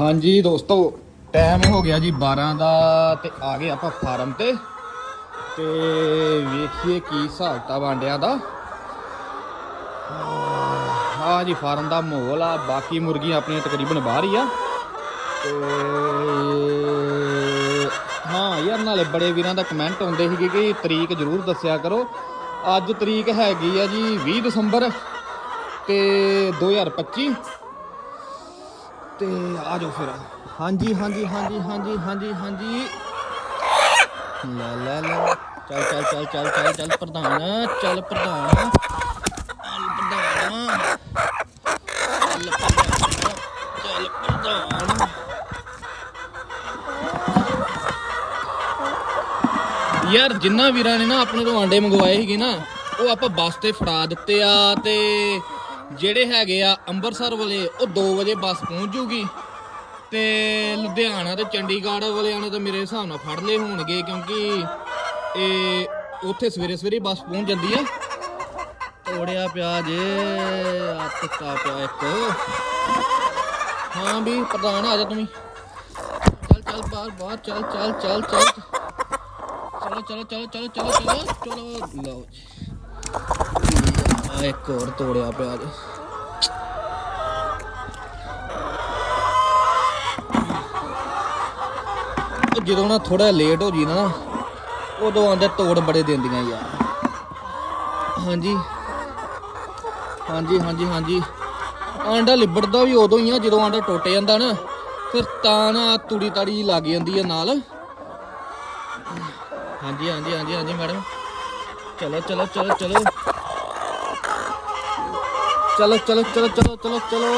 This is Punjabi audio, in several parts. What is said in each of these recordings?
ਹਾਂਜੀ ਦੋਸਤੋ ਟਾਈਮ ਹੋ ਗਿਆ ਜੀ 12 ਦਾ ਤੇ ਆ ਗਏ ਆਪਾਂ ਫਾਰਮ ਤੇ। ਤੇ ਵੇਖੀਏ ਕੀ ਹਿਸਾਬ ਕਿਤਾਬ ਆਂਡਿਆਂ ਦਾ। ਹਾਂ ਜੀ ਫਾਰਮ ਦਾ ਮਾਹੌਲ ਆ, ਬਾਕੀ ਮੁਰਗੀਆਂ ਆਪਣੀਆਂ ਤਕਰੀਬਨ ਬਾਹਰ ਹੀ ਆ। ਤੇ ਹਾਂ ਯਾਰ, ਨਾਲੇ ਬੜੇ ਵੀਰਾਂ ਦਾ ਕਮੈਂਟ ਆਉਂਦੇ ਸੀਗੇ ਕਿ ਤਰੀਕ ਜ਼ਰੂਰ ਦੱਸਿਆ ਕਰੋ। ਅੱਜ ਤਰੀਕ ਹੈਗੀ ਆ ਜੀ 20 ਦਸੰਬਰ ਤੇ 2025 ਤੇ ਆ ਜਾਓ ਫਿਰ ਹਾਂਜੀ ਹਾਂਜੀ ਹਾਂਜੀ ਹਾਂਜੀ ਹਾਂਜੀ ਹਾਂਜੀ ਲੈ ਲੈ ਲੈ ਚੱਲ ਚੱਲ ਚੱਲ ਚੱਲ ਚੱਲ ਚੱਲ ਪ੍ਰਧਾਨ ਚੱਲ ਪ੍ਰਧਾਨ ਚੱਲ ਪ੍ਰਧਾਨ ਚੱਲ ਪ੍ਰਧਾਨ ਚੱਲ ਪ੍ਰਧਾਨ ਯਾਰ ਜਿੰਨਾ ਵੀਰਾਂ ਨੇ ਨਾ ਆਪਣੇ ਤੋਂ ਆਂਡੇ ਮੰਗਵਾਏ ਸੀਗੇ ਨਾ ਉਹ ਆਪਾਂ ਬੱਸ ਤੇ ਫੜਾ ਦਿੱਤੇ ਆ ਤੇ ਜਿਹੜੇ ਹੈਗੇ ਆ ਅੰਮ੍ਰਿਤਸਰ ਵਾਲੇ ਉਹ 2 ਵਜੇ ਬੱਸ ਪਹੁੰਚ ਜੂਗੀ। ਤੇ ਲੁਧਿਆਣਾ ਤੇ ਚੰਡੀਗੜ੍ਹ ਵਾਲਿਆਂ ਨੇ ਤਾਂ ਮੇਰੇ ਹਿਸਾਬ ਨਾਲ ਫੜ ਲਏ ਹੋਣਗੇ ਕਿਉਂਕਿ ਇਹ ਉੱਥੇ ਸਵੇਰੇ ਸਵੇਰੇ ਬੱਸ ਪਹੁੰਚ ਜਾਂਦੀ ਆ। ਤੋੜਿਆ ਪਿਆ ਜੇ ਆ ਟਿੱਕਾ ਪਿਆ ਇੱਕ। ਹਾਂ ਵੀ ਪ੍ਰਧਾਨ ਆ ਜਾ ਤੂੰ ਵੀ। ਚੱਲ ਚੱਲ ਬਾਹਰ ਬਾਹਰ ਚੱਲ ਚੱਲ ਚੱਲ ਚੱਲ। ਚਲੋ ਚਲੋ ਚਲੋ ਚਲੋ ਚਲੋ ਚਲੋ ਚਲੋ। ਲਓ ਜੀ। ਆ ਇੱਕ ਹੋਰ ਤੋੜਿਆ ਪਿਆ ਜੀ ਜਦੋਂ ਨਾ ਥੋੜਾ ਲੇਟ ਹੋ ਜੀ ਨਾ, ਉਦੋਂ ਆਂਦੇ ਤੋੜ ਬੜੇ ਦਿੰਦੀਆਂ ਯਾਰ। ਹਾਂਜੀ। ਹਾਂਜੀ ਹਾਂਜੀ ਹਾਂਜੀ। ਆਂਡਾ ਲਿਬੜਦਾ ਵੀ ਉਦੋਂ ਹੀ ਆ, ਜਦੋਂ ਆਂਡਾ ਟੁੱਟ ਜਾਂਦਾ ਨਾ, ਫਿਰ ਤਾਂ ਨਾ ਤੁੜੀ ਤਾੜੀ ਲੱਗ ਜਾਂਦੀ ਆ ਨਾਲ। ਹਾਂਜੀ ਹਾਂਜੀ ਹਾਂਜੀ ਹਾਂਜੀ, ਮੈਡਮ। ਚਲੋ ਚਲੋ ਚਲੋ ਚਲੋ। ਚਲੋ ਚਲੋ ਚਲੋ ਚਲੋ ਚਲੋ ਚਲੋ।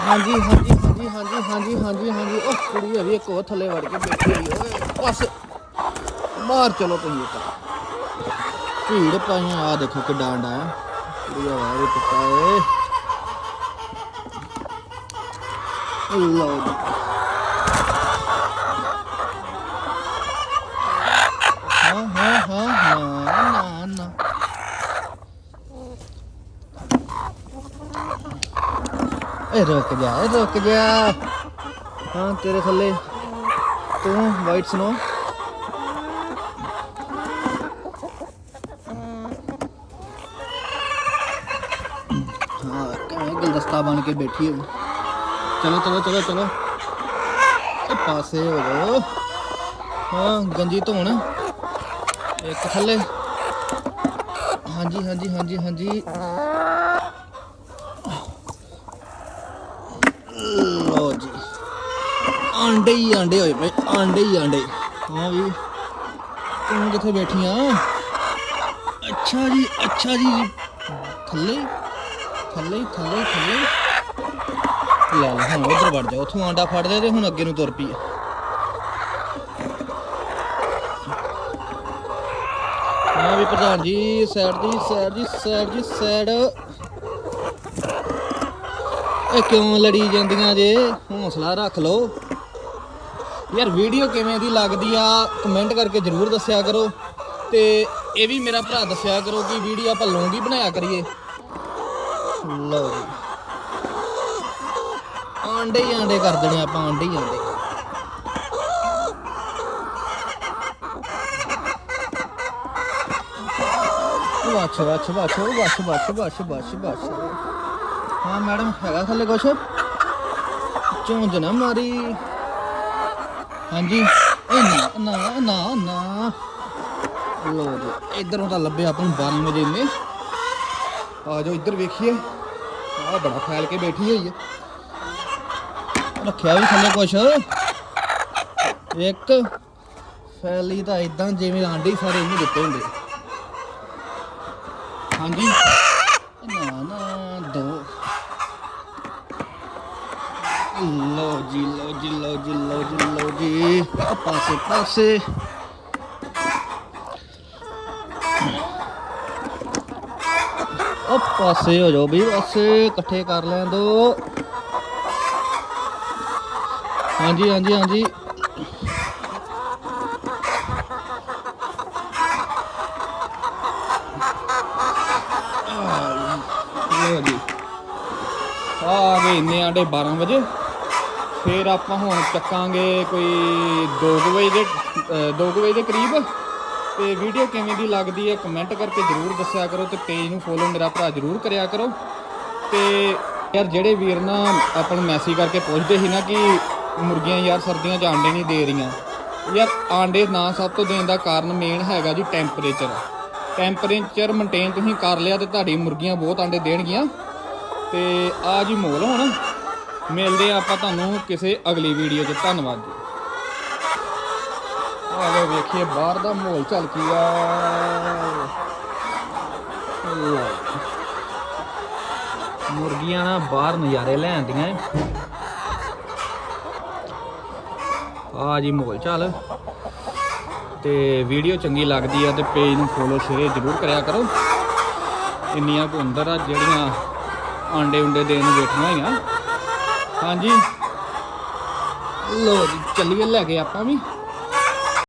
ਹਾਂਜੀ ਹਾਂਜੀ ਹਾਂਜੀ ਹਾਂਜੀ ਹਾਂਜੀ ਹਾਂਜੀ ਹਾਂਜੀ। ਉਹ ਕੁੜੀ ਅਭੀ ਇੱਕ ਹੋਰ ਥੱਲੇ ਵੜ ਕੇ ਬੈਠੀ ਹੋਈ ਓਏ, ਬਸ। ਬਾਹਰ ਚਲੋ ਤੁਸੀਂ ਇੱਕ। ਭੀੜ ਪਾਈਆਂ ਆ ਦੇਖੋ ਕਿੱਡਾ ਅੰਡਾ ਆ। ਕੁੜੀ ਆ ਵਾਰੇ ਪੁੱਤਾ ਏ। ਲਓ ਹਾਂ ਹਾਂ ਹਾਂ ਨਾ ਨਾ ਏ ਰੁਕ ਜਾ ਏ ਰੁਕ ਜਾ। ਹਾਂ, ਤੇਰੇ ਥੱਲੇ। ਤੂੰ ਵਾਈਟ ਸਨੋ ਹਾਂ, ਕਿਵੇਂ ਗੁਲਦਸਤਾ ਬਣ ਕੇ ਬੈਠੀ ਹੈ। ਚਲੋ ਚਲੋ ਚਲੋ ਚਲੋ। ਪਾਸੇ ਹੋ ਜਾਓ। ਹਾਂ, ਗੰਜੀ ਧੋਣ। ਇੱਕ ਥੱਲੇ। ਹਾਂਜੀ ਹਾਂਜੀ ਹਾਂਜੀ ਹਾਂਜੀ। ਲੋ ਜੀ। ਆਂਡੇ ਹੀ ਆਂਡੇ ਹੋਏ ਪਏ ਆਂਡੇ ਹੀ ਆਂਡੇ। ਹਾਂ ਵੀ ਤੂੰ ਕਿੱਥੇ ਆ ਅੱਛਾ ਜੀ ਅੱਛਾ ਜੀ। ਥੱਲੇ ਥੱਲੇ ਥੱਲੇ ਥੱਲੇ। ਲੈ ਲੈ, ਹੁਣ ਉਧਰ ਵੜ ਜਾ। ਉੱਥੋਂ ਆਂਡਾ ਫੜ ਲਿਆ ਤੇ ਹੁਣ ਅੱਗੇ ਨੂੰ ਤੁਰ ਪਈ ਵੀ ਪ੍ਰਧਾਨ ਜੀ ਸਾਈਡ ਦੀ ਸਾਈਡ ਦੀ ਸਾਈਡ ਦੀ ਸਾਈਡ ਇਹ ਕਿਉਂ ਲੜੀ ਜਾਂਦੀਆਂ ਜੇ? ਹੌਸਲਾ ਰੱਖ ਲਓ। ਯਾਰ, ਵੀਡੀਓ ਕਿਵੇਂ ਦੀ ਲੱਗਦੀ ਆ ਕਮੈਂਟ ਕਰਕੇ ਜਰੂਰ ਦੱਸਿਆ ਕਰੋ। ਤੇ ਇਹ ਵੀ ਮੇਰਾ ਭਰਾ ਦੱਸਿਆ ਕਰੋ ਕਿ ਵੀਡੀਓ ਆਪਾਂ ਲੌਂਗੀ ਬਣਾਇਆ ਕਰੀਏ। ਲਓ ਜੀ। ਆਂਡੇ ਹੀ ਆਂਡੇ ਕਰ ਦੇਣੇ ਆਪਾਂ, ਆਂਡੇ ਹੀ ਆਂਡੇ। ਵਾਛ ਵਾਛ ਵਾਛ ਵਾਛ ਵਾਛ ਵਾਛ ਵਾਛ ਵਾਛ ਹਾਂ, ਮੈਡਮ ਹੈਗਾ ਥੱਲੇ ਕੁਛ? ਝੁੰਝ ਨਾ ਮਾਰੀ। ਹਾਂਜੀ। ਇਹ ਨਾ ਨਾ ਨਾ ਨਾ। ਲੋ ਜੀ, ਇਧਰੋਂ ਤਾਂ ਲੱਭਿਆ ਆਪਾਂ ਨੂੰ 12 ਵਜੇ ਨੇ ਆ ਜਾਓ, ਇੱਧਰ ਵੇਖੀਏ। ਆ ਬੜਾ ਫੈਲ ਕੇ ਬੈਠੀ ਹੋਈ ਹੈ ਰੱਖਿਆ ਵੀ ਥੱਲੇ ਕੁਛ। ਇੱਕ, ਫੈਲੀ ਤਾਂ ਇਦਾਂ ਜਿਵੇਂ ਆਂਡੇ ਸਾਰੇ ਇਹਨੂੰ ਦਿੱਤੇ ਹੁੰਦੇ ਹਾਂਜੀ। ਨਾ ਨਾ ਦੋ। ਲੋ ਜੀ ਲੋ ਜੀ ਲੋ ਜੀ ਲੋ ਜੀ ਲੋ ਜੀ। ਪਾਸੇ ਪਾਸੇ। ਉਹ ਪਾਸੇ ਹੋ ਜਾਓ ਵੀ, ਪਾਸੇ ਇਕੱਠੇ ਕਰ ਲੈਣ ਦੋ। ਹਾਂਜੀ ਹਾਂਜੀ ਹਾਂਜੀ। ਲਓ ਜੀ ਆ ਗਏ ਇੰਨੇ ਆਂਡੇ 12 ਵਜੇ। ਫਿਰ ਆਪਾਂ ਹੁਣ ਚੱਕਾਂਗੇ ਕੋਈ 2 ਵਜੇ ਦੇ 2 ਵਜੇ ਦੇ ਕਰੀਬ। ਤੇ ਵੀਡੀਓ ਕਿਵੇਂ ਦੀ ਲੱਗਦੀ ਹੈ ਕਮੈਂਟ ਕਰਕੇ ਜਰੂਰ ਦੱਸਿਆ ਕਰੋ ਤੇ ਪੇਜ ਨੂੰ ਫੋਲੋ ਮੇਰਾ ਭਰਾ ਜਰੂਰ ਕਰਿਆ ਕਰੋ। ਤੇ ਯਾਰ ਜਿਹੜੇ ਵੀਰ ਨਾ ਆਪਾਂ ਮੈਸੇਜ ਕਰਕੇ ਪੁੱਛਦੇ ਸੀ ਨਾ ਕਿ ਮੁਰਗੀਆਂ ਯਾਰ ਸਰਦੀਆਂ 'ਚ ਆਂਡੇ ਨਹੀਂ ਦੇ ਰਹੀਆਂ। ਯਾਰ ਆਂਡੇ ਨਾ ਸਭ ਤੋਂ ਦੇਣ ਦਾ ਕਾਰਨ ਮੇਨ ਹੈਗਾ ਜੀ ਟੈਂਪਰੇਚਰ ਟੈਂਪਰੇਚਰ ਮੇਨਟੇਨ ਤੁਸੀਂ ਕਰ ਲਿਆ ਤੇ ਤੁਹਾਡੀ ਮੁਰਗੀਆਂ ਬਹੁਤ ਆਂਡੇ ਦੇਣਗੀਆਂ। ਤੇ ਆ ਜੀ ਮੋਲ ਹੁਣ। ਮਿਲਦੇ ਆ ਆਪਾਂ ਤੁਹਾਨੂੰ ਕਿਸੇ ਅਗਲੀ ਵੀਡੀਓ 'ਚ। ਧੰਨਵਾਦ ਜੀ। ਆ ਲਓ ਵੇਖੀਏ ਬਾਹਰ ਦਾ ਮਾਹੌਲ ਚੱਲ ਕੀ ਆ। ਮੁਰਗੀਆਂ ਨਾ ਬਾਹਰ ਨਜ਼ਾਰੇ ਲੈਂਦੀਆਂ ਆ ਜੀ ਮਾਹੌਲ ਚੱਲ। ਤੇ ਵੀਡੀਓ ਚੰਗੀ ਲੱਗਦੀ ਆ ਤੇ ਪੇਜ ਨੂੰ ਫੋਲੋ ਸ਼ੇਅਰ ਜ਼ਰੂਰ ਕਰਿਆ ਕਰੋ। ਇੰਨੀਆਂ ਕੁ ਅੰਦਰ ਆ ਜਿਹੜੀਆਂ ਆਂਡੇ ਉਂਡੇ ਦੇਣ ਨੂੰ ਬੈਠੀਆਂ ਹੋਈਆਂ। ਹਾਂਜੀ। ਲੋ ਜੀ, ਚੱਲੀਏ ਲੈ ਕੇ ਆਪਾਂ ਵੀ।